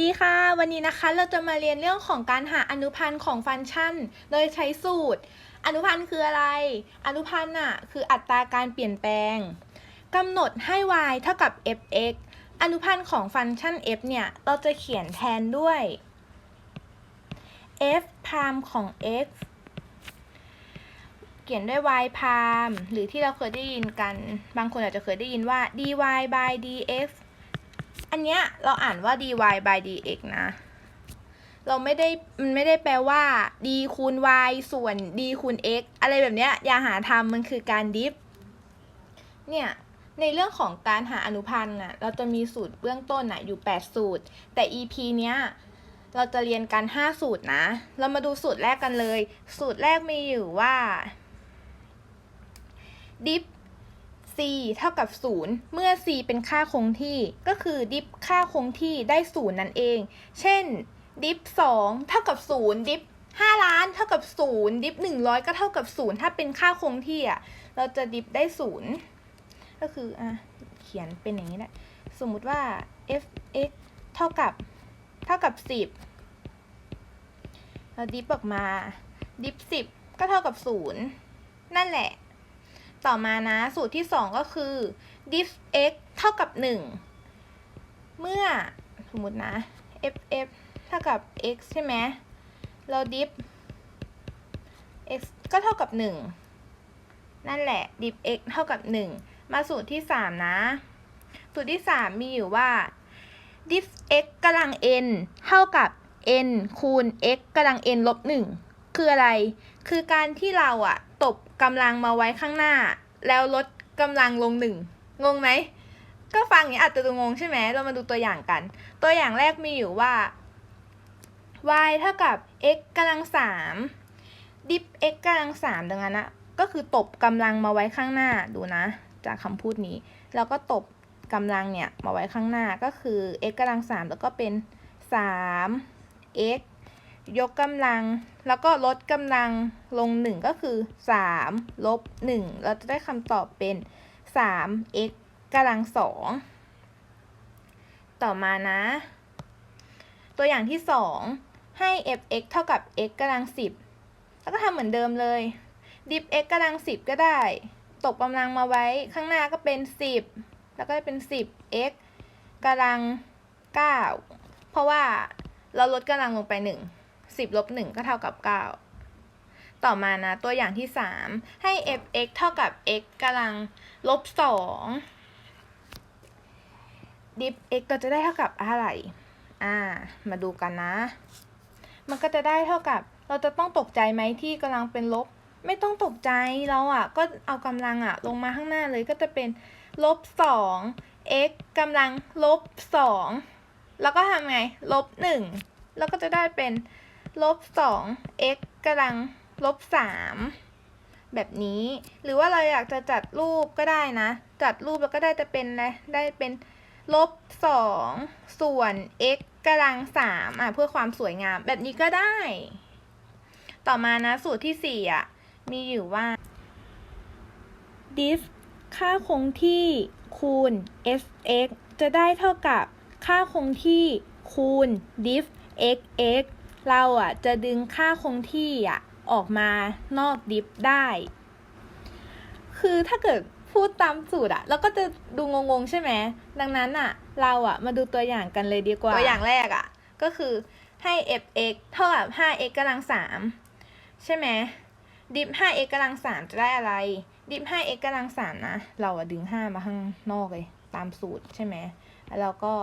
ดีค่ะ วันนี้นะคะเราจะมาเรียนเรื่องของการหาอนุพันธ์ของฟังก์ชัน โดยใช้สูตร อนุพันธ์คืออะไร อนุพันธ์น่ะคืออัตราการเปลี่ยนแปลงกำหนดให้ y เท่ากับ f(x) อนุพันธ์ของฟังก์ชัน f เนี่ย เราจะเขียนแทนด้วย f พามของ x เขียนด้วย y พามหรือที่เราเคยได้ยินกัน บางคนอาจจะเคยได้ยินว่า dy by dx อันเนี้ยเราอ่านว่า dy by dx นะ เราไม่ได้มันไม่ได้แปลว่า d คูณ y ส่วน d คูณ x อะไรแบบเนี้ยอย่าหาทำมันคือการดิฟ เนี่ยในเรื่องของการหาอนุพันธ์น่ะ เราจะมีสูตรเบื้องต้นน่ะอยู่ 8 สูตร แต่ EP เนี้ยเราจะเรียนกัน 5 สูตรนะ เรามาดูสูตรแรกกันเลย สูตรแรกมีอยู่ว่า ดิฟ c เท่ากับ 0 เมื่อ c เป็นค่าคงที่ ก็คือดิฟค่าคงที่ได้ 0 นั่นเอง เช่น ดิฟ2เท่ากับ 0 ดิฟ5ล้านเท่ากับ 0 ดิฟ100 ก็เท่ากับ 0 ถ้าเป็นค่าคงที่อะ เราจะดิฟได้ 0 ก็คืออะเขียนเป็นอย่างนี้แหละ สมมุติว่า f(x) เท่ากับ เท่ากับ 10 เราดิฟออกมา ดิฟ 10 ก็เท่ากับ 0 นั่นแหละ ต่อมานะ สูตรที่ 2 ก็คือ diff x เท่ากับ 1 เมื่อสมมตินะ f f เท่ากับ x ใช่ไหมเรา diff x ก็เท่ากับ 1 นั่นแหละ diff x เท่ากับ 1 มาสูตรที่ 3 นะ สูตรที่ 3 มีอยู่ว่า diff x กำลัง n เท่ากับ n คูณ x กำลัง n ลบ 1 คืออะไร คือการที่เราอะ ตบกำลังมาไว้ข้างหน้า แล้วลดกำลังลงหนึ่งงงไหมก็ฟังอย่างนี้อาจจะดูงงใช่ไหมเรามาดูตัวอย่างกัน ตัวอย่างแรกมีอยู่ว่า y เท่ากับ x กำลังสามดิฟ x กำลังสามดังนั้นนะก็คือตบกำลังมาไว้ข้างหน้าดูนะ จากคำพูดนี้ แล้วก็ตบกำลังเนี่ยมาไว้ข้างหน้าก็คือ x กำลังสามแล้วก็เป็นสาม x ยกกำลัง แล้วก็ลดกำลังลง 1 ก็คือ 3 ลบ 1 เราจะได้คำตอบเป็น 3x กำลัง 2 ต่อมานะ ตัวอย่างที่ 2 ให้ fx เท่ากับ x กำลัง 10 แล้วก็ทำเหมือนเดิมเลย diff x กำลัง 10 ก็ได้ ตกกำลังมาไว้ข้างหน้าก็เป็น 10 แล้วก็เป็น 10x กำลัง 9 เพราะว่าเราลดกำลังลงไป 1 10ลบ1ก็เท่ากับ 9 ต่อมานะตัวอย่างที่ 3 ให้ f(x) เท่ากับ x กำลังลบ2 diff x ก็จะได้เท่ากับอะไร อ่า มาดูกันนะ มันก็จะได้เท่ากับ เราจะต้องตกใจไหมที่กำลังเป็นลบ ไม่ต้องตกใจเราอะ่ะ ก็เอากำลังอะ่ะ ลงมาข้างหน้าเลยก็จะเป็นลบ2 x กำลังลบ2แล้วก็ทำไง ลบ 1 แล้วก็จะได้เป็น ลบสอง x กำลังลบสามแบบนี้ หรือว่าเราอยากจะจัดรูปก็ได้นะ จัดรูปแล้วก็ได้จะเป็นอะไรได้เป็นลบสองส่วน x กำลังสามอะเพื่อความสวยงามแบบนี้ก็ได้ ต่อมานะสูตรที่สี่อะมีอยู่ว่า diff ค่าคงที่คูณ fx จะได้เท่ากับค่าคงที่คูณ diff xx เราอะจะดึงค่าคงที่อะออกมานอกดิฟได้ คือถ้าเกิดพูดตามสูตรอะเราก็จะดูงงๆใช่ไหม ดังนั้นอะ เราอะมาดูตัวอย่างกันเลยดีกว่า ตัวอย่างแรกอะ ก็คือให้ f(x) เท่ากับ 5x กำลัง3ใช่ไหมดิฟ 5x กำลัง3จะได้อะไร ดิฟ 5x กำลัง3นะ เราอะดึง 5 มาข้างนอกเลย ตามสูตรใช่ไหม แล้วเราก็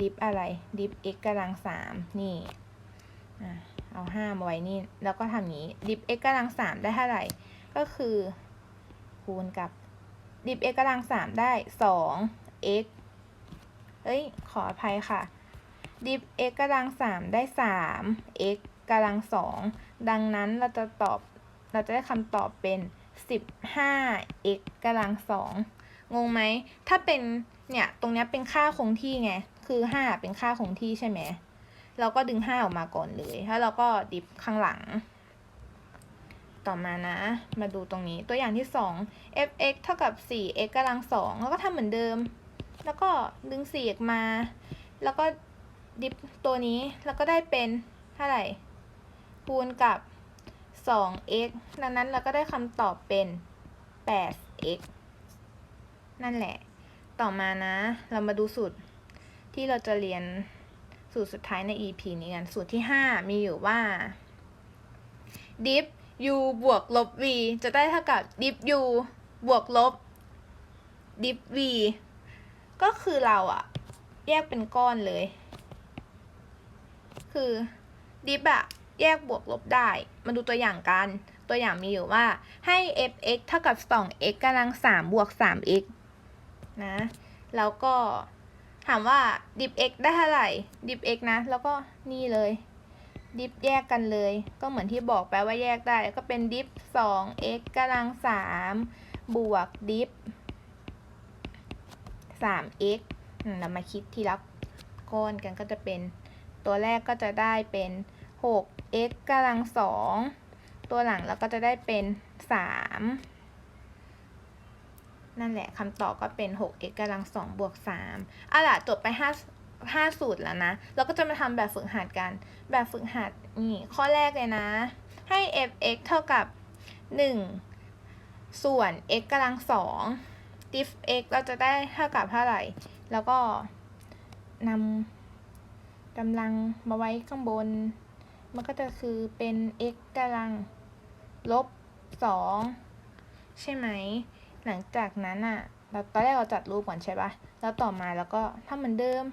ดิฟอะไร ดิฟ x กำลังสามนี่ เอาห้ามาไว้นี่ แล้วก็ทำนี้ดิฟ x กำลังสามได้เท่าไหร่ ก็คือคูณกับดิฟ x กำลังสามได้สอง x เอ้ย ขออภัยค่ะ ดิฟ x กำลังสามได้สาม x กำลังสองดังนั้นเราจะตอบ เราจะได้คำตอบเป็นสิบห้า x กำลังสองงงไหม ถ้าเป็น เนี่ย ตรงนี้เป็นค่าคงที่ไง คือห้าเป็นค่าคงที่ใช่ไหม เราก็ดึงห้าออกมาก่อนเลยแล้วเราก็ดิฟข้างหลัง ต่อมานะ มาดูตรงนี้ตัวอย่างที่สอง f(x) เท่ากับ 4x กำลังสองแล้วก็ทำเหมือนเดิม แล้วก็ดึง4ออกมา แล้วก็ดิฟตัวนี้ แล้วก็ได้เป็นเท่าไหร่คูณกับ 2x ดังนั้นเราก็ได้คำตอบเป็น 8x นั่นแหละ ต่อมานะ เรามาดูสูตรที่เราจะเรียน สูตรสุดท้ายใน EP นี้กัน สูตรที่ 5 มีอยู่ว่า diff u บวกลบ v จะได้เท่ากับ diff u บวกลบ diff v ก็คือเราอะแยกเป็นก้อนเลย คือ diff อะแยกบวกลบได้ มาดูตัวอย่างกัน ตัวอย่างมีอยู่ว่าให้ f(x) เท่ากับ 2x กำลัง3บวก 3x นะ แล้วก็ ถามว่า diff x ได้เท่าไหร่ diff x นะ แล้วก็นี่เลย diff แยกกันเลย ก็เหมือนที่บอกไปว่าแยกได้ ก็เป็น diff 2x กำลัง 3 บวก diff 3x อืมเรามาคิดทีละก้อนกันก็จะเป็น ตัวแรกก็จะได้เป็น 6x กำลัง 2 ตัวหลังแล้วก็จะได้เป็น 3 นั่นแหละคำตอบก็เป็น 6x กำลัง2บวก3เอาล่ะจบไป 5 5 สูตรแล้วนะ เราก็จะมาทำแบบฝึกหัดกัน แบบฝึกหัดนี่ข้อแรกเลยนะ ให้ f(x) เท่ากับ 1 ส่วน x กำลัง2 diff x เราจะได้เท่ากับเท่าไหร่ แล้วก็นำกำลังมาไว้ข้างบน มันก็จะคือเป็น x กำลังลบ 2 ใช่ไหม หลังจากนั้นอะเราตอนแรกเราจัดรูปก่อนใช่ปะแล้วต่อมาแล้วก็ถ้าเหมือนเดิม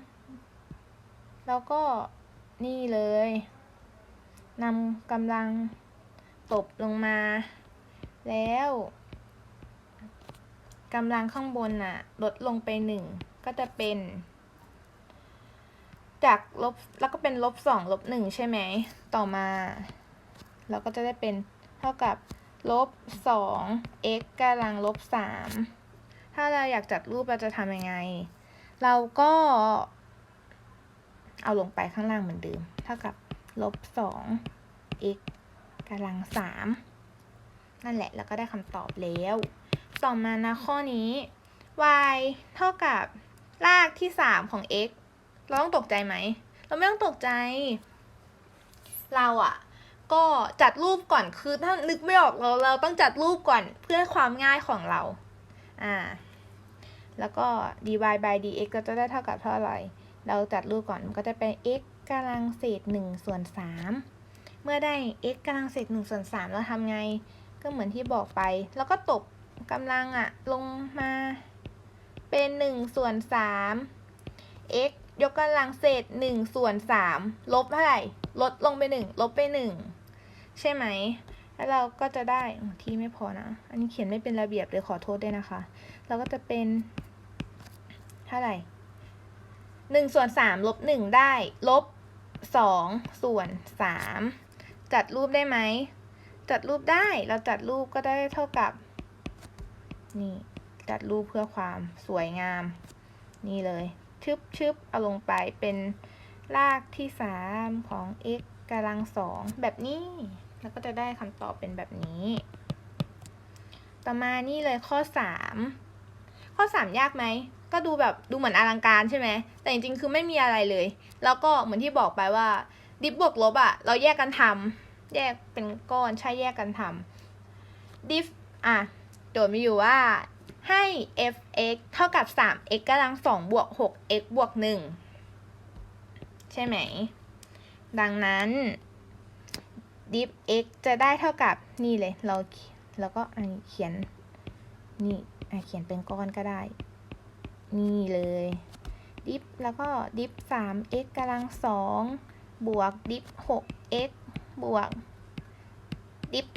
แล้วก็นี่เลยนำกำลังตบลงมา แล้วกำลังข้างบนน่ะ ลดลงไปหนึ่งก็จะเป็น จากลบแล้วก็เป็นลบสองลบหนึ่งใช่ไหม ต่อมา เราก็จะได้เป็นเท่ากับ ลบสอง x กำลังลบสามถ้าเราอยากจัดรูปเราจะทำยังไง เราก็ เอาลงไปข้างล่างเหมือนเดิม เท่ากับลบสอง x กำลังสามนั่นแหละแล้วก็ได้คำตอบแล้ว ต่อมานะข้อนี้ y เท่ากับรากที่สามของ x เราต้องตกใจไหม เราไม่ต้องตกใจ เราอะ ก็จัดรูปก่อนคือถ้านึกไม่ออกเราเราต้องจัดรูปก่อนเพื่อความง่ายของเรา อ่า แล้วก็ dy by dx ก็จะได้เท่ากับเท่าไหร่ เราจัดรูปก่อนมันก็จะเป็น x กำลังเศษ1ส่วน3เมื่อได้ x กำลังเศษ1ส่วน3เราทำไง ก็เหมือนที่บอกไป แล้วก็ตบกำลังอะลงมาเป็น1ส่วน3 x ยกกำลังเศษ1ส่วน3ลบเท่าไหร่ ลดลงไป 1 ลบไป 1 ใช่ไหม แล้วเราก็จะได้ที่ไม่พอนะ อันนี้เขียนไม่เป็นระเบียบเลยขอโทษด้วยนะคะ เราก็จะเป็น เท่าไหร่หนึ่งส่วนสามลบหนึ่งได้ ลบสองส่วนสามจัดรูปได้ไหม จัดรูปได้ เราจัดรูปก็ได้เท่ากับ นี่ จัดรูปเพื่อความสวยงาม นี่เลย ชึบชึบเอาลงไปเป็นรากที่สามของ x กำลังสองแบบนี้ แล้วก็จะได้คำตอบเป็นแบบนี้ ต่อมานี่เลยข้อสามข้อสามยากไหม ก็ดูแบบดูเหมือนอลังการใช่ไหม แต่จริงๆ คือไม่มีอะไรเลย แล้วก็เหมือนที่บอกไปว่า ดิฟบวกลบอะเราแยกกันทำแยกเป็นก้อนใช่แยกกันทำดิฟอะโจทย์มีอยู่ว่าให้ f(x) เท่ากับ 3x กำลัง2บวก 6x บวก 1 ใช่ไหม ดังนั้น diff x จะได้เท่ากับนี่เลย เราแล้วก็อันนี้เขียนนี่อะเขียนเป็นก้อนก็ได้ นี่เลย ดิฟแล้วก็ดิฟ 3x กำลัง2บวกดิฟ 6x บวก ดิฟ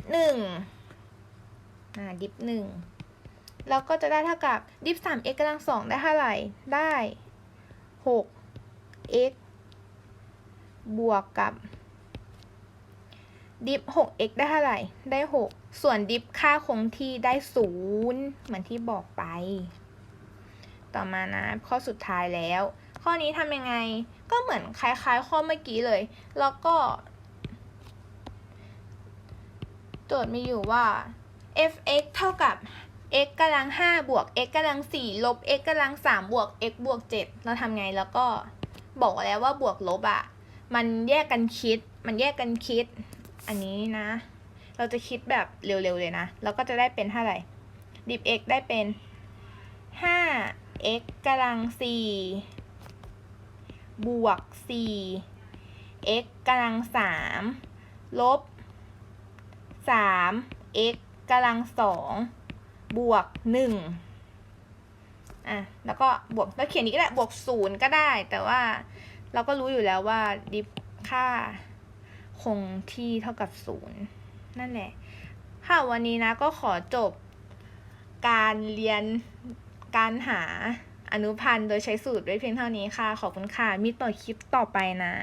1อ่าดิฟ1แล้วก็จะได้เท่ากับดิฟ 3x กำลัง2ได้เท่าไหร่ ได้ 6x บวกกับ ดิฟ 6x ได้เท่าไหร่ ได้ 6 ส่วนดิฟค่าคงที่ได้ 0 เหมือนที่บอกไป ต่อมานะ ข้อสุดท้ายแล้ว ข้อนี้ทำยังไง ก็เหมือนคล้ายๆ ข้อเมื่อกี้เลย แล้วก็ โจทย์มีอยู่ว่า f(x) เท่ากับ x กำลัง5บวก x กำลัง4ลบ x กำลัง3บวก x บวก7เราทำไงแล้วก็บอกแล้วว่าบวกลบอะมันแยกกันคิด มันแยกกันคิด อันนี้นะ เราจะคิดแบบเร็วๆเลยนะ แล้วก็จะได้เป็นเท่าไหร่ดิบ x ได้เป็น 5 x กำลัง 4 บวก 4 x กำลัง 3 ลบ 3 x กำลัง 2 บวก 1 อะ แล้วก็บวกแล้วเขียนนี้ก็ได้ บวก 0 ก็ได้ แต่ว่าเราก็รู้อยู่แล้วว่าดิฟค่า คงที่เท่ากับ0นั่นแหละ ค่ะวันนี้นะก็ขอจบการเรียนการหาอนุพันธ์โดยใช้สูตรไว้เพียงเท่านี้ค่ะ ขอบคุณค่ะ มีต่อคลิปต่อไปนะ